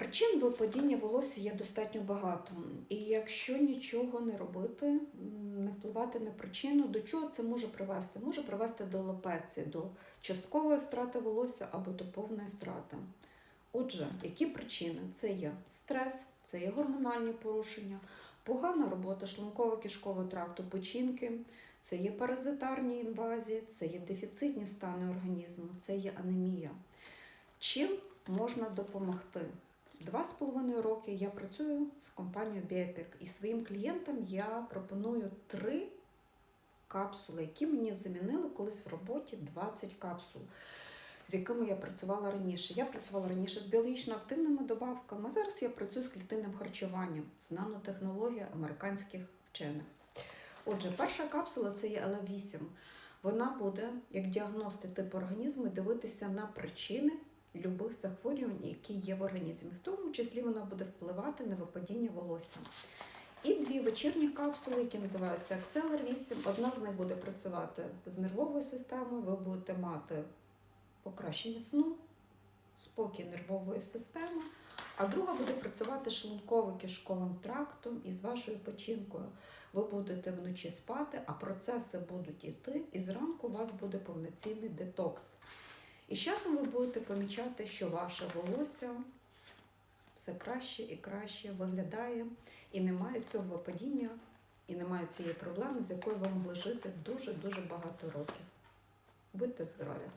Причин випадіння волосся є достатньо багато. І якщо нічого не робити, не впливати на причину, до чого це може привести? Може привести до лопеції, до часткової втрати волосся або до повної втрати. Отже, які причини? Це є стрес, це є гормональні порушення, погана робота шлунково-кишкового тракту, печінки, це є паразитарні інвазії, це є дефіцитні стани організму, це є анемія. Чим можна допомогти? Два з половиною роки я працюю з компанією Біопік і своїм клієнтам я пропоную три капсули, які мені замінили колись в роботі 20 капсул, з якими я працювала раніше. Я працювала раніше з біологічно активними добавками, а зараз я працюю з клітинним харчуванням, з нанотехнологією американських вчених. Отже, перша капсула це є ЛА8. Вона буде, як діагностик типу організму, дивитися на причини любих захворювань, які є в організмі. В тому числі вона буде впливати на випадіння волосся. І дві вечірні капсули, які називаються Acceler 8. Одна з них буде працювати з нервовою системою. Ви будете мати покращення сну, спокій нервової системи, а друга буде працювати шлунково-кишковим трактом і з вашою печінкою. Ви будете вночі спати, а процеси будуть іти, і зранку у вас буде повноцінний детокс. І з часом ви будете помічати, що ваше волосся все краще і краще виглядає, і немає цього падіння, і немає цієї проблеми, з якою ви могли жити дуже-дуже багато років. Будьте здорові!